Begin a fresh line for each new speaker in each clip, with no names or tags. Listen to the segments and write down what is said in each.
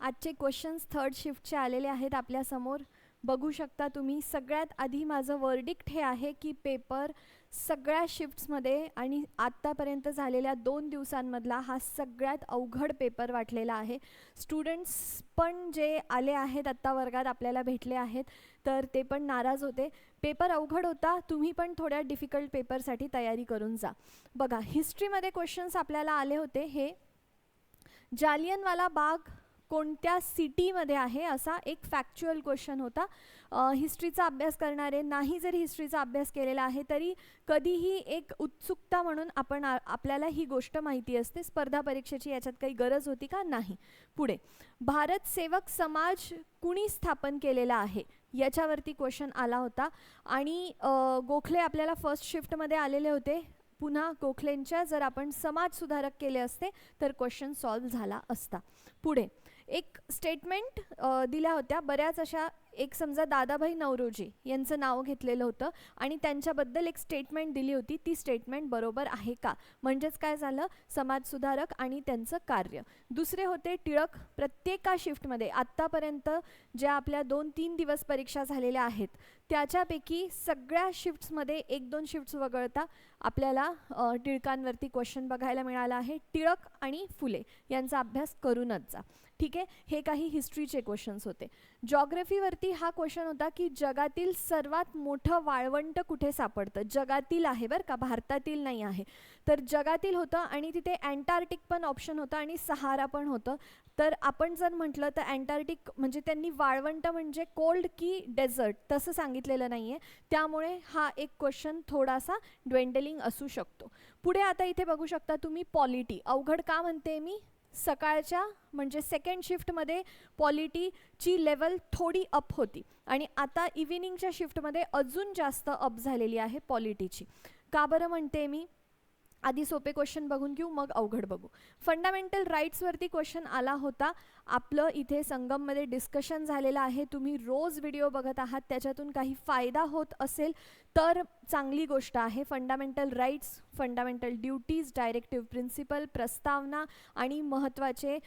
आजचे questions third शिफ्टचे आलेले आहेत आपल्यासमोर बघू शकता तुम्ही सगळ्यात आधी माझं वर्डिक्ट हे आहे की पेपर सगळ्या शिफ्ट्समध्ये आणि आत्तापर्यंत झालेल्या दोन दिवसांमधला हा सगळ्यात अवघड पेपर वाटलेला आहे. स्टुडंट्स पण जे आले आहेत आत्ता वर्गात आपल्याला भेटले आहेत तर ते पण नाराज होते. पेपर अवघड होता तुम्ही पण थोड्या डिफिकल्ट पेपरसाठी तयारी करून जा. बघा हिस्ट्रीमध्ये क्वेश्चन्स आपल्याला आले होते. हे जालियनवाला बाग कोणत्या सिटीमध्ये आहे असा एक फॅक्च्युअल क्वेश्चन होता. हिस्ट्रीचा अभ्यास करणारे नाही जरी हिस्ट्रीचा अभ्यास केलेला आहे तरी कधीही एक उत्सुकता म्हणून आपण आपल्याला ही गोष्ट माहिती असते. स्पर्धा परीक्षेची याच्यात काही गरज होती का? नाही. पुढे. भारत सेवक समाज कुणी स्थापन केलेला आहे? याच्यावरती क्वेश्चन आला होता. आणि गोखले आपल्याला फर्स्ट शिफ्टमध्ये आलेले होते. पुन्हा गोखलेंच्या जर आपण समाज सुधारक केले असते तर क्वेश्चन सॉल्व झाला असता. पुढे. एक स्टेटमेंट दिल्या होत्या. बऱ्याच अशा एक समजा दादाभाई नवरोजी यांचं नाव घेतलेलं होतं आणि त्यांच्याबद्दल एक स्टेटमेंट दिली होती. ती स्टेटमेंट बरोबर आहे का? म्हणजेच काय झालं? समाजसुधारक आणि त्यांचं कार्य. दुसरे होते टिळक प्रत्येका शिफ्टमध्ये आत्तापर्यंत ज्या आपल्या दोन तीन दिवस परीक्षा झालेल्या आहेत त्याच्यापैकी सगळ्या शिफ्ट्समध्ये एक दोन शिफ्ट्स वगळता आपल्याला टिळकांवरती क्वेश्चन बघायला मिळाला आहे. टिळक आणि फुले यांचा अभ्यास करूनच जा. ठीक आहे? हे काही हिस्ट्रीचे क्वेश्चन्स होते. जॉग्रफीवरती हा क्वेश्चन होता की जगातील सर्वात मोठं वाळवंट कुठे सापडतं? जगातील आहे बरं का भारतातील नाही आहे. तर जगातील होतं आणि तिथे अँटार्क्टिक पण ऑप्शन होतं आणि सहारा पण होतं. तर आपण जर म्हटलं तर अँटार्क्टिक म्हणजे त्यांनी वाळवंट म्हणजे कोल्ड की डेझर्ट तसं सांगितलेलं नाही आहे त्यामुळे हा एक क्वेश्चन थोडासा ड्वेंडलिंग असू शकतो. पुढे आता इथे बघू शकता तुम्ही पॉलिटी अवघड का म्हणते मी? सकाळच्या म्हणजे सेकंड शिफ्टमध्ये पॉलिटीची लेवल थोडी अप होती. आणि आता इव्हिनिंगच्या शिफ्टमध्ये अजून जास्त अप झालेली आहे पॉलिटीची का बरं म्हणते मी? आधी सोपे क्वेश्चन बघून घेऊ मग अवघड बघू. फंडामेंटल राईट्सवरती क्वेश्चन आला होता. आपलं इथे संगममध्ये डिस्कशन झालेलं आहे. तुम्ही रोज व्हिडिओ बघत आहात. त्याच्यातून काही फायदा होत असेल तर चांगली गोष्ट आहे. Fundamental rights fundamental duties directive principle प्रस्तावना आणि महत्त्वाचे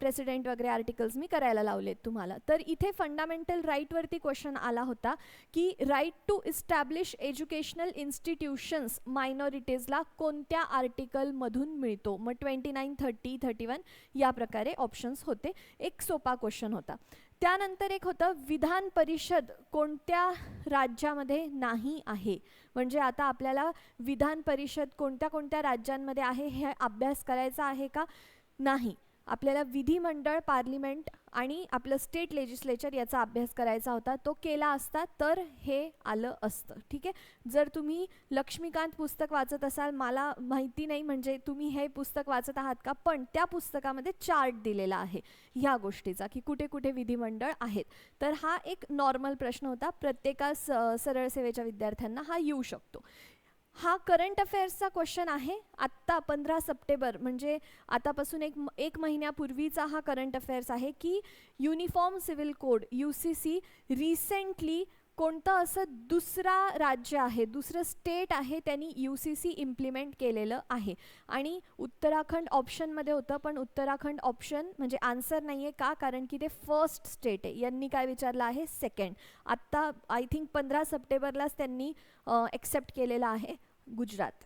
प्रेसिडेंट वगैरे आर्टिकल्स मी करायला लावलेत तुम्हाला. तर इथे फंडामेंटल राईटवरती क्वेश्चन आला होता की right to establish educational institutions मायनॉरिटीजला कोणत्या आर्टिकलमधून मिळतो? मग twenty nine thirty thirty one या प्रकारे ऑप्शन्स होते. एक सोपा क्वेश्चन होता. त्यानंतर एक होतं विधान परिषद कोणत्या राज्यामध्ये नाही आहे. म्हणजे आता आपल्याला विधान परिषद कोणत्या कोणत्या राज्यांमध्ये आहे हे अभ्यास करायचा आहे का? नाही. आपल्याला विधिमंडळ पार्लिमेंट आणि आपलं स्टेट लेजिस्लेचर याचा अभ्यास करायचा होता. तो केला असता तर हे आलं असतं. ठीक आहे? जर तुम्ही लक्ष्मीकांत पुस्तक वाचत असाल मला माहिती नाही म्हणजे तुम्ही हे पुस्तक वाचत आहात का पण त्या पुस्तकामध्ये चार्ट दिलेला आहे ह्या गोष्टीचा की कुठे कुठे विधिमंडळ आहेत. तर हा एक नॉर्मल प्रश्न होता. प्रत्येका स सरळ सेवेच्या विद्यार्थ्यांना हा येऊ शकतो. हा करंट अफेअर्सचा क्वेश्चन आहे. आत्ता पंधरा सप्टेंबर म्हणजे आतापासून एक एक महिन्यापूर्वीचा हा करंट अफेअर्स आहे की uniform civil code U C C recently कोणतं असं दुसरा राज्य आहे दुसरं स्टेट आहे त्यांनी यू सी सी इम्प्लिमेंट केलेलं आहे. आणि उत्तराखंड ऑप्शनमध्ये होतं पण उत्तराखंड ऑप्शन म्हणजे आन्सर नाही आहे का? कारण की ते फर्स्ट स्टेट आहे. यांनी काय विचारलं आहे? सेकंड आत्ता आय थिंक पंधरा सप्टेंबरलाच त्यांनी एक्सेप्ट केलेलं आहे. गुजरात.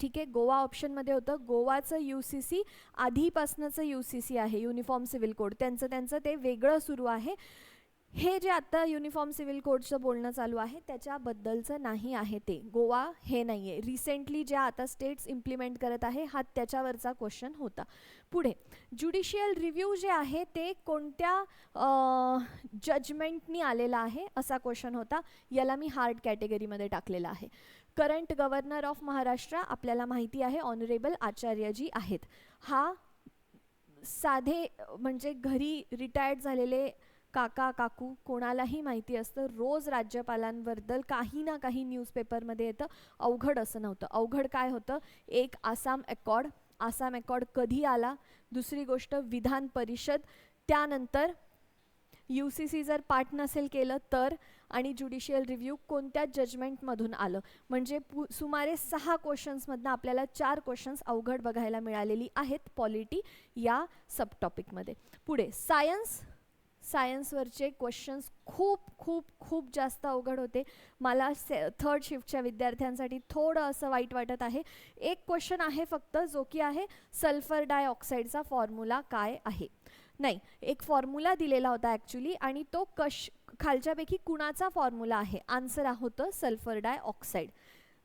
ठीक आहे गोवा ऑप्शनमध्ये होतं. गोवाचं यू सी सी आधीपासनंचं यू सी सी आहे युनिफॉर्म सिव्हिल कोड त्यांचं त्यांचं ते वेगळं सुरू आहे. हे जे आत्ता युनिफॉर्म सिव्हिल कोडचं बोलणं चालू आहे त्याच्याबद्दलचं नाही आहे ते. गोवा हे नाही आहे रिसेंटली ज्या आता स्टेट्स इम्प्लिमेंट करत आहे हा त्याच्यावरचा क्वेश्चन होता. पुढे ज्युडिशियल रिव्ह्यू जे आहे ते कोणत्या जजमेंटनी आलेला आहे असा क्वेश्चन होता. याला मी हार्ड कॅटेगरीमध्ये टाकलेला आहे. करंट गव्हर्नर ऑफ महाराष्ट्र आपल्याला माहिती आहे ऑनरेबल आचार्यजी आहेत. हा साधे म्हणजे घरी रिटायर्ड झालेले काका काकू कोणालाही माहिती असतं. रोज राज्यपालांबद्दल काही ना काही न्यूजपेपरमध्ये येतं. अवघड असं नव्हतं. अवघड काय होतं? एक आसाम अकॉर्ड. आसाम अकॉर्ड कधी आला? दुसरी गोष्ट विधान परिषद. त्यानंतर यू सी सी जर पाठ नसेल केलं तर आणि ज्युडिशियल रिव्ह्यू कोणत्या जजमेंटमधून आलं? म्हणजे पु सुमारे सहा क्वेश्चन्समधनं आपल्याला चार क्वेश्चन्स अवघड बघायला मिळालेली आहेत पॉलिटी या सबटॉपिकमध्ये पुढे सायन्स सायन्सवरचे क्वेश्चन्स खूप खूप खूप जास्त अवघड होते. मला से थर्ड शिफ्टच्या विद्यार्थ्यांसाठी थोडं असं वाईट वाटत आहे. एक क्वेश्चन आहे फक्त जो की आहे सल्फर डायऑक्साईडचा फॉर्म्युला काय आहे? नाही एक फॉर्म्युला दिलेला होता ॲक्च्युली आणि तो कश खालच्यापैकी कुणाचा फॉर्म्युला आहे? आन्सर होतं सल्फर डायऑक्साईड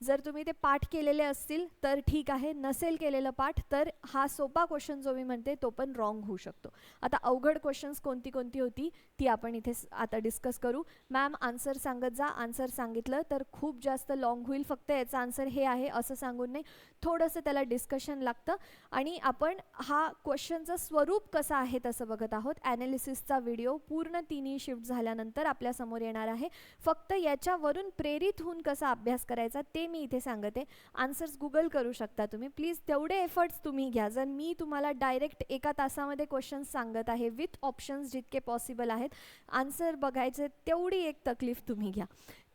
जर तुम्ही ते पाठ केलेले असतील तर ठीक आहे. नसेल केलेलं पाठ तर हा सोपा क्वेश्चन जो मी म्हणते तो पण रॉंग होऊ शकतो. आता अवघड क्वेश्चन्स कोणती कोणती होती ती आपण इथे आता डिस्कस करू. मॅम आन्सर सांगत जा. आन्सर सांगितलं तर खूप जास्त लाँग होईल फक्त याचं आन्सर हे आहे असं सांगून नाही. थोडंसं त्याला डिस्कशन लागतं. आणि आपण हा क्वेश्चनचं स्वरूप कसं आहे तसं बघत आहोत. ॲनालिसिसचा व्हिडिओ पूर्ण तिन्ही शिफ्ट झाल्यानंतर आपल्यासमोर येणार आहे. फक्त याच्यावरून प्रेरित होऊन कसा अभ्यास करायचा ते मी इथे सांगते. आन्सर्स गुगल करू शकता तुम्ही. प्लीज तेवढे एफर्ट्स तुम्ही घ्या. जर मी तुम्हाला डायरेक्ट एका तासामध्ये क्वेश्चन्स सांगत आहे विथ ऑप्शन्स जितके पॉसिबल आहेत आन्सर बघायचे तेवढी एक तकलीफ तुम्ही घ्या.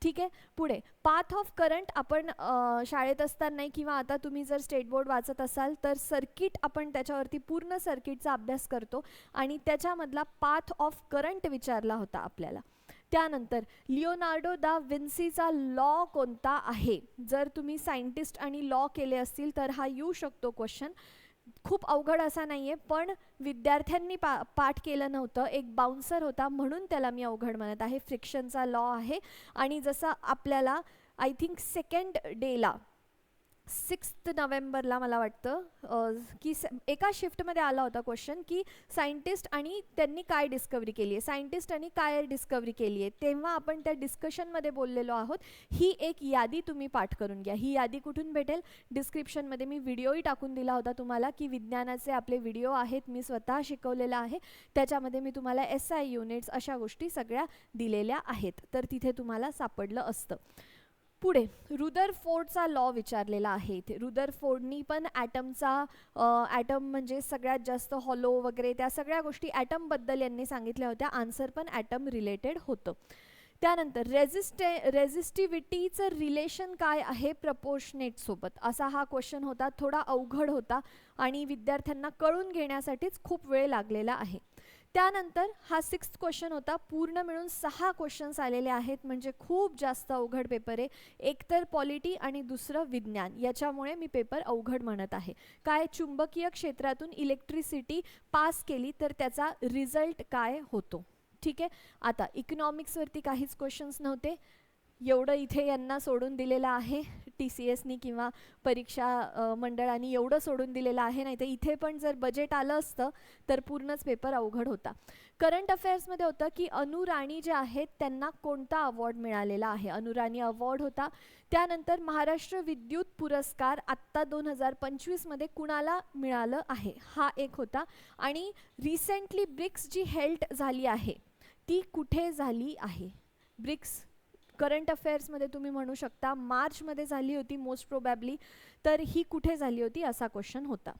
ठीक आहे? पुढे. पाथ ऑफ करंट आपण शाळेत असताना किंवा आता तुम्ही जर स्टेट बोर्ड वाचत असाल तर सर्किट आपण त्याच्यावरती पूर्ण सर्किटचा अभ्यास करतो आणि त्याच्यामधला पाथ ऑफ करंट विचारला होता आपल्याला. त्यानंतर लिओनार्डो दा विन्सीचा लॉ कोणता आहे? जर तुम्ही सायंटिस्ट आणि लॉ केले असतील तर हा येऊ शकतो क्वेश्चन खूप अवघड असा नाही आहे पण विद्यार्थ्यांनी पा पाठ केलं नव्हतं. एक बाउन्सर होता म्हणून त्याला मी अवघड म्हणत आहे. फ्रिक्शनचा लॉ आहे. आणि जसं आपल्याला आय थिंक सेकंड डेला सिक्स्थ नोव्हेंबरला मला वाटतं की एका शिफ्टमध्ये आला होता क्वेश्चन की सायंटिस्ट आणि त्यांनी काय डिस्कवरी केली आहे? सायंटिस्ट आणि काय डिस्कवरी केली आहे? तेव्हा आपण त्या डिस्कशनमध्ये बोललेलो आहोत. ही एक यादी तुम्ही पाठ करून घ्या. ही यादी कुठून भेटेल? डिस्क्रिप्शनमध्ये मी व्हिडिओही टाकून दिला होता तुम्हाला की विज्ञानाचे आपले व्हिडिओ आहेत मी स्वतः शिकवलेला आहे. त्याच्यामध्ये मी तुम्हाला एस आय युनिट्स अशा गोष्टी सगळ्या दिलेल्या आहेत. तर तिथे तुम्हाला सापडलं असतं. पुढे रुदर फोर्डचा लॉ विचारलेला आहे इथे. रुदर फोर्डनी पण ॲटमचा ॲटम म्हणजे सगळ्यात जास्त हॉलो वगैरे त्या सगळ्या गोष्टी ॲटमबद्दल यांनी सांगितल्या होत्या. आन्सर पण ॲटम रिलेटेड होतं. त्यानंतर रेझिस्टे रेझिस्टिव्हिटीचं रिलेशन काय आहे प्रपोर्शनेटसोबत असा हा क्वेश्चन होता थोडा अवघड होता आणि विद्यार्थ्यांना कळून घेण्यासाठीच खूप वेळ लागलेला आहे. त्यानंतर हा सिक्स्थ क्वेश्चन होता. पूर्ण मिळून सहा क्वेश्चन्स आलेले आहेत. म्हणजे खूप जास्त अवघड पेपर आहे. एकतर पॉलिटी आणि दुसरं विज्ञान. याच्यामुळे मी पेपर अवघड म्हणत आहे. काय चुंबकीय क्षेत्रातून इलेक्ट्रिसिटी पास केली तर त्याचा रिझल्ट काय होतो? ठीक आहे? आता इकॉनॉमिक्सवरती काहीच क्वेश्चन्स नव्हते. एवढं इथे यांना सोडून दिलेलं आहे. टी सी एसनी किंवा परीक्षा मंडळाने एवढं सोडून दिलेलं आहे नाही तर इथे पण जर बजेट आलं असतं तर पूर्णच पेपर अवघड होता. करंट अफेअर्समध्ये होतं की अनुराणी जे आहेत त्यांना कोणता अवॉर्ड मिळालेला आहे? अनुराणी अवॉर्ड होता. त्यानंतर महाराष्ट्र विद्युत पुरस्कार आत्ता दोन हजार पंचवीसमध्ये कुणाला मिळालं आहे? हा एक होता. आणि रिसेंटली ब्रिक्स जी हेल्ट झाली आहे ती कुठे झाली आहे? ब्रिक्स करंट अफेअर्समध्ये तुम्ही म्हणू शकता मार्चमध्ये झाली होती मोस्ट प्रोबॅबली तर ही कुठे झाली होती असा क्वेश्चन होता.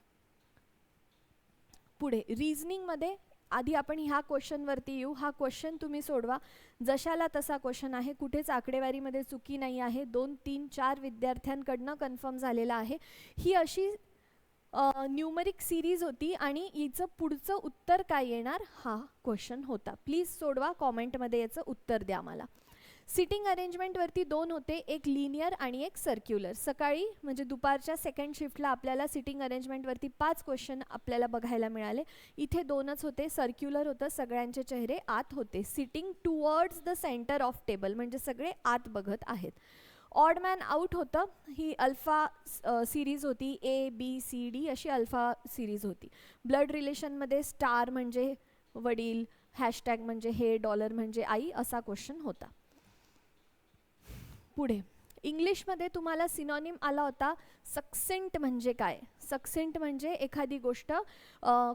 पुढे रिझनिंगमध्ये आधी आपण ह्या क्वेश्चनवरती येऊ. हा क्वेश्चन तुम्ही सोडवा. जशाला तसा क्वेश्चन आहे कुठेच आकडेवारीमध्ये चुकी नाही आहे. दोन तीन चार विद्यार्थ्यांकडनं कन्फर्म झालेला आहे. ही अशी न्यूमरिक सिरीज होती आणि हिचं पुढचं उत्तर काय येणार? हा क्वेश्चन होता. प्लीज सोडवा कॉमेंटमध्ये याचं उत्तर द्या मला. सिटिंग अरेंजमेंटवरती दोन होते एक लिनियर आणि एक सर्क्युलर. सकाळी म्हणजे दुपारच्या सेकंड शिफ्टला आपल्याला सिटिंग अरेंजमेंटवरती पाच क्वेश्चन आपल्याला बघायला मिळाले. इथे दोनच होते सर्क्युलर होतं सगळ्यांचे चेहरे आत होते. Sitting towards the centre of table म्हणजे सगळे आत बघत आहेत. ऑड मॅन आउट होतं ही अल्फा सिरीज होती ए बी सी डी अशी अल्फा सिरीज होती. ब्लड रिलेशनमध्ये स्टार म्हणजे वडील हॅशटॅग म्हणजे हे डॉलर म्हणजे आई असा क्वेश्चन होता. पुढे. इंग्लिशमध्ये तुम्हाला सिनॉनिम आला होता सक्सेंट म्हणजे काय? सक्सेंट म्हणजे एखादी गोष्ट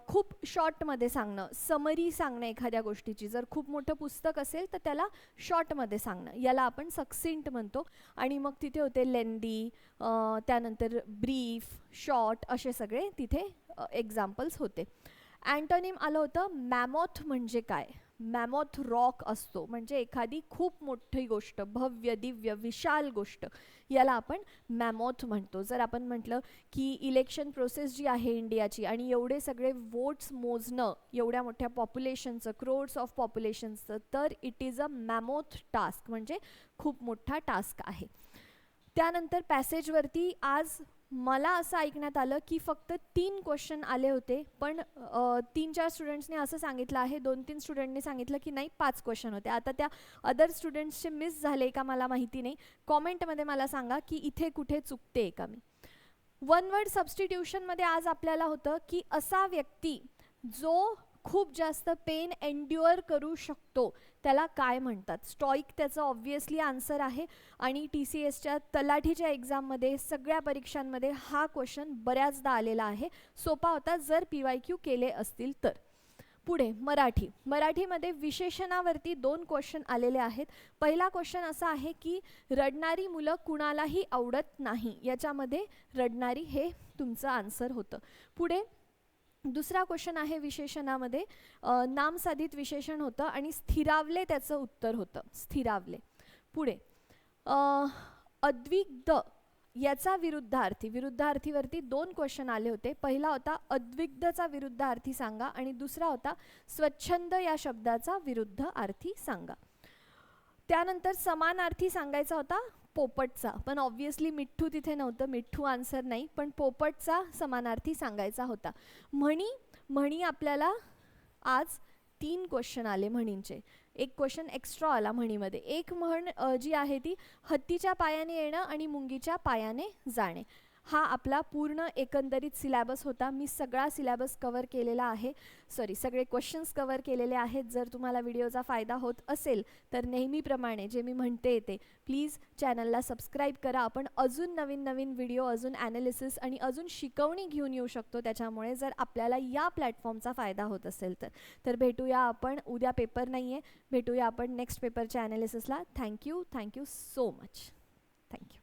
खूप शॉर्टमध्ये सांगणं समरी सांगणं एखाद्या गोष्टीची. जर खूप मोठं पुस्तक असेल तर त्याला शॉर्टमध्ये सांगणं. याला आपण सक्सेंट म्हणतो. आणि मग तिथे होते लेंदी त्यानंतर ब्रीफ शॉर्ट असे सगळे तिथे एक्झाम्पल्स होते. अँटोनिम आलं होतं मॅमॉथ म्हणजे काय? मॅमॉथ रॉक असतो. म्हणजे एखादी खूप मोठी गोष्ट भव्य दिव्य विशाल गोष्ट याला आपण मॅमॉथ म्हणतो. जर आपण म्हटलं की इलेक्शन प्रोसेस जी आहे इंडियाची आणि एवढे सगळे वोट्स मोजणं एवढ्या मोठ्या पॉप्युलेशनचं क्रोड्स ऑफ पॉप्युलेशनचं तर it is a mammoth task म्हणजे खूप मोठा टास्क आहे. त्यानंतर पॅसेजवरती आज मला असं ऐकण्यात आलं की फक्त तीन क्वेश्चन आले होते पण तीन चार स्टुडंट्सने असं सांगितलं आहे दोन तीन स्टुडंटने सांगितलं की नाही पाच क्वेश्चन होते. आता त्या अदर स्टुडंट्सचे मिस झाले का मला माहिती नाही. कॉमेंटमध्ये मला सांगा की इथे कुठे चुकते का मी. वन वर्ड सबस्टिट्यूशनमध्ये आज आपल्याला होतं की असा व्यक्ती जो खूप जास्त पेन एन्ड्युअर करू शकतो त्याला काय म्हणतात? स्टॉईक त्याचं ऑब्व्हियसली आन्सर आहे. आणि टी सी एसच्या तलाठीच्या एक्झाममध्ये सगळ्या परीक्षांमध्ये हा क्वेश्चन बऱ्याचदा आलेला आहे. सोपा होता जर पी वाय क्यू केले असतील तर. पुढे मराठी. मराठीमध्ये विशेषणावरती दोन क्वेश्चन आलेले आहेत. पहिला क्वेश्चन असा आहे की रडणारी मुलं कुणालाही आवडत नाही. याच्यामध्ये रडणारी हे तुमचं आन्सर होतं. पुढे दुसरा क्वेश्चन आहे विशेषणामध्ये. नामसाधित विशेषण होतं आणि स्थिरावले त्याचं उत्तर होतं. स्थिरावले. पुढे. अ, अद्विग्ध याचा विरुद्धार्थी विरुद्धार्थीवरती दोन क्वेश्चन आले होते. पहिला होता अद्विग्धचा विरुद्धार्थी सांगा आणि दुसरा होता स्वच्छंद या शब्दाचा विरुद्ध अर्थी सांगा. त्यानंतर समानार्थी सांगायचा होता पोपटचा. पण ऑब्व्हियसली मिठ्ठू तिथे नव्हतं मिठ्ठू आन्सर नाही पण पोपटचा समानार्थी सांगायचा होता. म्हणी म्हणी आपल्याला आज तीन क्वेश्चन आले म्हणींचे. एक क्वेश्चन एक्स्ट्रा आला म्हणीमध्ये. एक म्हण जी आहे ती हत्तीच्या पायाने येणं आणि मुंगीच्या पायाने जाणे. हा आपला पूर्ण एकंदरीत सिलॅबस होता. मी सगळा सिलॅबस कवर केलेला आहे. सॉरी सगळे क्वेश्चन्स कवर केलेले आहेत. जर तुम्हाला व्हिडिओचा फायदा होत असेल तर नेहमीप्रमाणे जे मी म्हणते ते. प्लीज चॅनलला सबस्क्राईब करा. आपण अजून नवीन नवीन व्हिडिओ अजून ॲनालिसिस आणि अजून शिकवणी घेऊन येऊ शकतो. त्याच्यामुळे जर आपल्याला या प्लॅटफॉर्मचा फायदा होत असेल तर. तर भेटूया आपण. उद्या पेपर नाही आहे भेटूया आपण नेक्स्ट पेपरच्या ॲनालिसिसला thank you thank you so much thank you